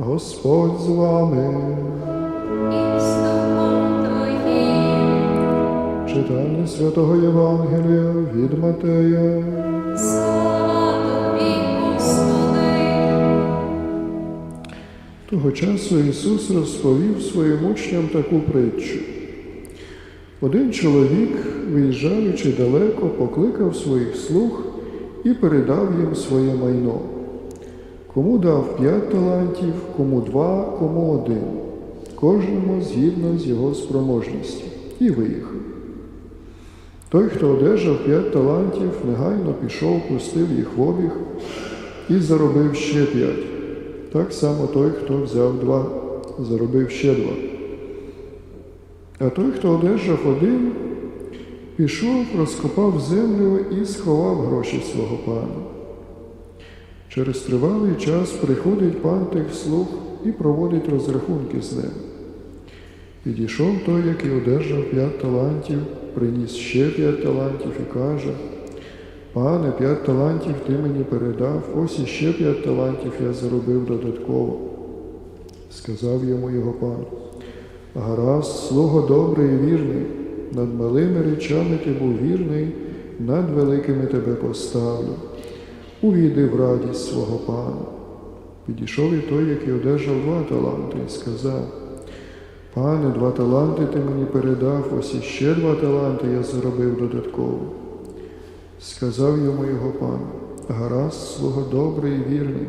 Господь з вами. І з Твоїм. Читання святого Євангелія від Матея. Слава Тобі. Того часу Ісус розповів своїм учням таку притчу. Один чоловік, виїжджаючи далеко, покликав своїх слуг і передав їм своє майно. Кому дав п'ять талантів, кому два, кому один, кожному згідно з його спроможністю, і виїхав. Той, хто одержав п'ять талантів, негайно пішов, пустив їх в обіг і заробив ще п'ять. Так само той, хто взяв два, заробив ще два. А той, хто одержав один, пішов, розкопав землю і сховав гроші свого пана. Через тривалий час приходить пан тих слуг і проводить розрахунки з ним. Підійшов той, який одержав п'ять талантів, приніс ще п'ять талантів і каже, Пане, п'ять талантів ти мені передав, ось іще п'ять талантів я заробив додатково. Сказав йому його пан. Гаразд, слуго добрий і вірний, над малими речами ти був вірний, над великими тебе поставлю. Увійди в радість свого пана. Підійшов і той, який одержав два таланти, і сказав, Пане, два таланти ти мені передав, ось іще два таланти я заробив додатково. Сказав йому його пан, гаразд, слуго добрий і вірний.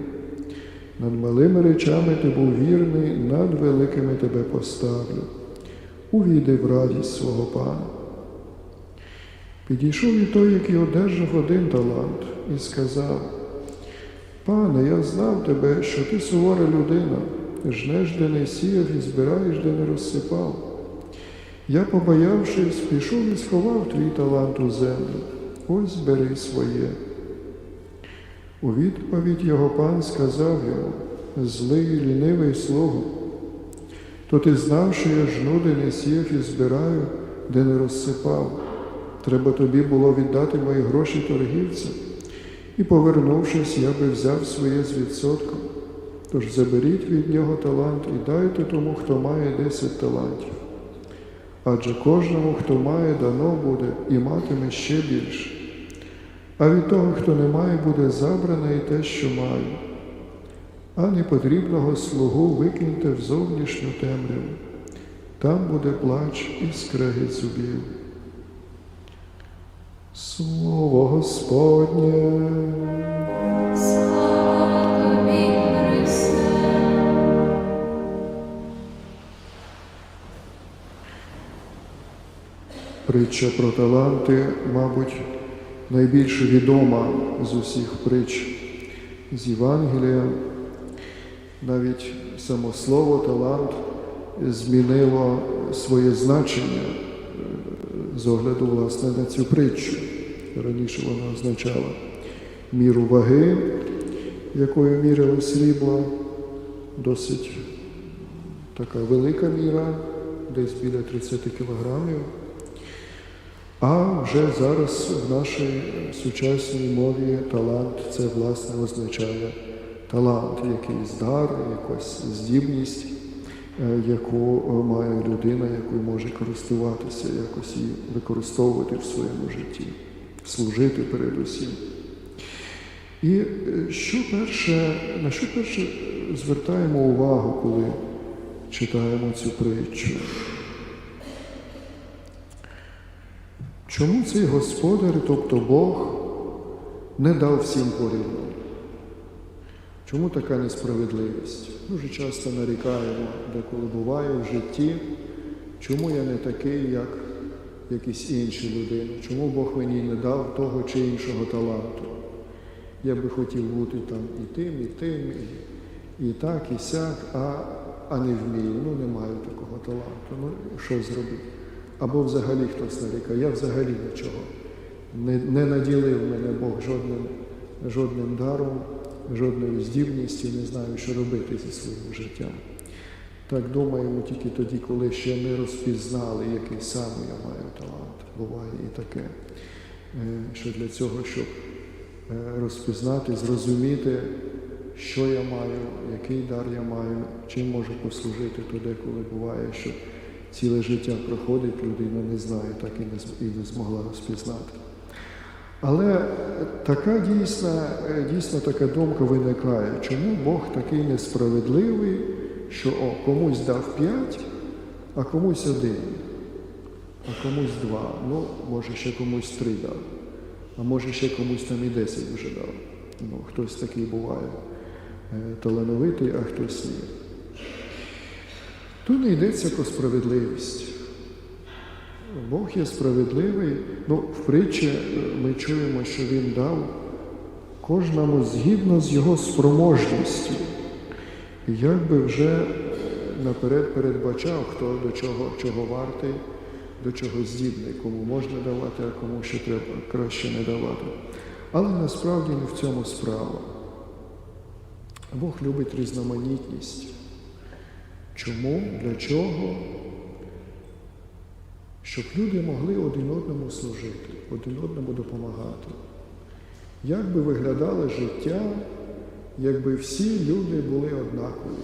Над малими речами ти був вірний, над великими тебе поставлю. Увійди в радість свого пана. Підійшов і той, який одержав один талант, і сказав, Пане, я знав тебе, що ти сувора людина, жнеш, де не сіяв і збираєш, де не розсипав. Я, побоявшись, пішов і сховав твій талант у землю. Ось бери своє. У відповідь його пан сказав йому, злий і лінивий слугу, то ти знав, що я жну, де не сіяв і збираю, де не розсипав. Треба тобі було віддати мої гроші торгівцям, і, повернувшись, я би взяв своє з відсотком. Тож заберіть від нього талант і дайте тому, хто має десять талантів. Адже кожному, хто має, дано буде і матиме ще більше. А від того, хто не має, буде забране і те, що має. А непотрібного слугу викиньте в зовнішню темряву. Там буде плач і скрегіт зубів. Слово Господнє. Притча про таланти, мабуть, найбільш відома з усіх притч з Євангелія. Навіть само слово талант змінило своє значення е, з огляду власне на цю притчу. Раніше вона означала міру ваги, якою міряли срібло, досить така велика міра, десь біля 30 кілограмів. А вже зараз в нашій сучасній мові талант це власне означає талант, якийсь дар, якась здібність, е, яку має людина, якою може користуватися, якось її використовувати в своєму житті, служити передусім. І е, що перше, на що перше звертаємо увагу, коли читаємо цю притчу? Чому цей господар, тобто Бог, не дав всім порівну? Чому така несправедливість? Дуже часто нарікаємо, деколи буває в житті, чому я не такий, як якісь інші людини? Чому Бог мені не дав того чи іншого таланту? Я би хотів бути там і тим, і тим, і, і так, і сяк, а, а не вмію. Ну, не маю такого таланту. Ну, що зробити? Або взагалі хтось нарікає, я взагалі нічого. Не, не наділив мене Бог жодним, жодним даром, жодною здібністю, не знаю, що робити зі своїм життям. Так думаємо тільки тоді, коли ще не розпізнали, який саме я маю талант. Буває і таке. Е, Що для цього, щоб е, розпізнати, зрозуміти, що я маю, який дар я маю, чим можу послужити, то деколи буває, що ціле життя проходить, людина не знає, так і не, і не змогла розпізнати. Але така дійсна, е, дійсно така думка виникає, чому Бог такий несправедливий, що о, комусь дав п'ять, а комусь один, а комусь два, ну, може ще комусь три дав, а може ще комусь там і десять вже дав. Ну, хтось такий буває е, талановитий, а хтось ні. Тут не йдеться про справедливість. Бог є справедливий. Ну, в притчі е, ми чуємо, що Він дав кожному згідно з його спроможністю. Як би вже е, наперед передбачав, хто до чого, чого вартий, до чого здібний, кому можна давати, а кому ще треба краще не давати. Але насправді не в цьому справа. Бог любить різноманітність. Чому? Для чого? Щоб люди могли один одному служити, один одному допомагати. Як би виглядало життя, якби всі люди були однакові,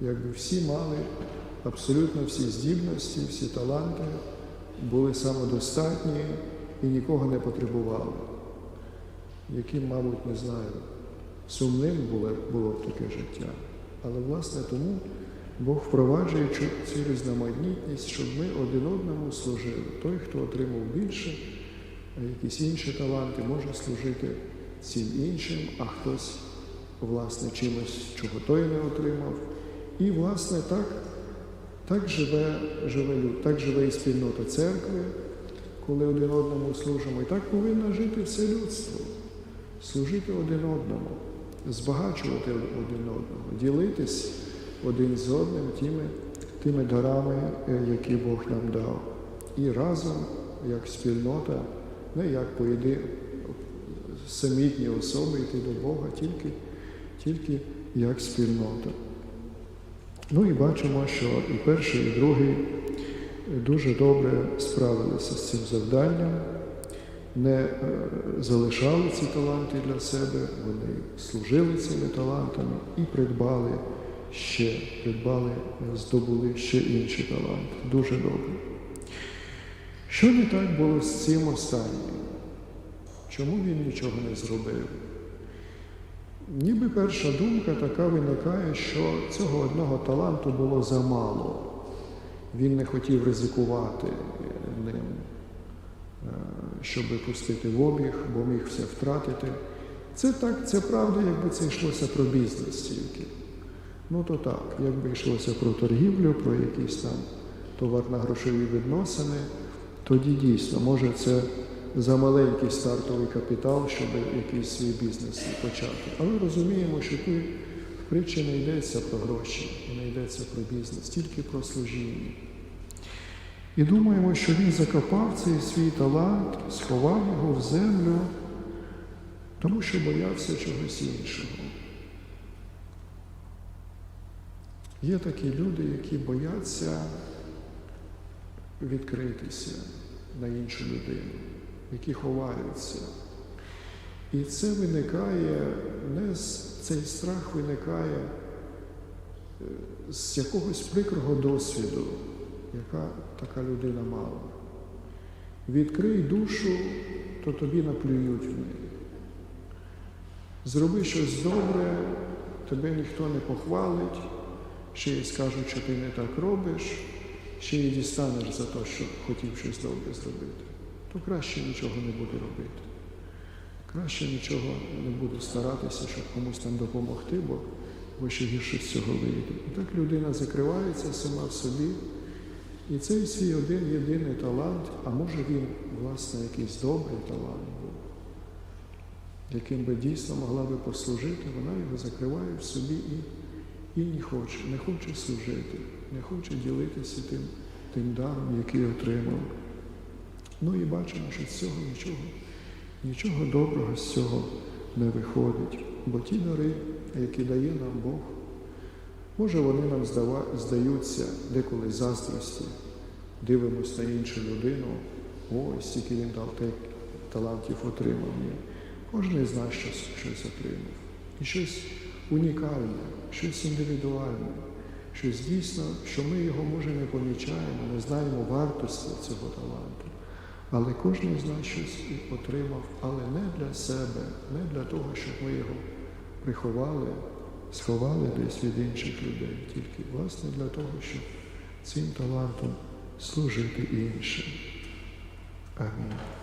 якби всі мали абсолютно всі здібності, всі таланти, були самодостатні і нікого не потребували. Яким, мабуть, не знаю, сумним було, було б таке життя. Але власне тому Бог впроваджує цю- різноманітність, щоб ми один одному служили. Той, хто отримав більше, якісь інші таланти, може служити цим іншим, а хтось, власне, чимось, чого той не отримав. І, власне, так, так, живе, живе люд, так живе і спільнота церкви, коли один одному служимо. І так повинно жити все людство. Служити один одному, збагачувати один одного, ділитись один з одним тими, тими дарами, е, які Бог нам дав. І разом, як спільнота, не як поїди самітні особи йти до Бога, тільки, тільки як спільнота. Ну і бачимо, що і перший, і другий дуже добре справилися з цим завданням, не е, залишали ці таланти для себе, вони служили цими талантами і придбали ще, придбали, здобули ще інші таланти. Дуже добре. Що не так було з цим останнім? Чому він нічого не зробив? Ніби перша думка така виникає, що цього одного таланту було замало. Він не хотів ризикувати ним, е, щоб пустити в обіг, бо міг все втратити. Це так, це правда, якби це йшлося про бізнес тільки. Ну то так, якби йшлося про торгівлю, про якісь там товарно-грошові відносини, тоді дійсно, може це за маленький стартовий капітал, щоб якийсь свій бізнес почати. Але розуміємо, що тут в притчі не йдеться про гроші, не йдеться про бізнес, тільки про служіння. І думаємо, що він закопав цей свій талант, сховав його в землю, тому що боявся чогось іншого. Є такі люди, які бояться відкритися на іншу людину, які ховаються. І це виникає, не цей страх виникає е, з якогось прикрого досвіду, яка така людина мала. Відкрий душу, то тобі наплюють в неї. Зроби щось добре, тебе ніхто не похвалить, ще й скажуть, що ти не так робиш, ще й дістанеш за те, що хотів щось добре зробити. То краще нічого не буду робити. Краще нічого не буду старатися, щоб комусь там допомогти, бо, бо ще гірше з цього вийде. І так людина закривається сама в собі. І цей свій один єдиний талант, а може він, власне, якийсь добрий талант був, яким би дійсно могла би послужити, вона його закриває в собі і, і не хоче, не хоче служити, не хоче ділитися тим, тим даром, який отримав. Ну і бачимо, що з цього нічого, нічого доброго з цього не виходить. Бо ті дари, які дає нам Бог, може вони нам здава, здаються деколи заздрості. Дивимось на іншу людину, ось стільки він дав так талантів отримав. Ні. Кожен з нас щось, щось отримав. І щось унікальне, щось індивідуальне, щось дійсно, що ми його може не помічаємо, не знаємо вартості цього таланту. Але кожен з нас щось отримав, але не для себе, не для того, щоб ми його приховали, сховали десь від інших людей, тільки власне для того, щоб цим талантом служити іншим. Амінь.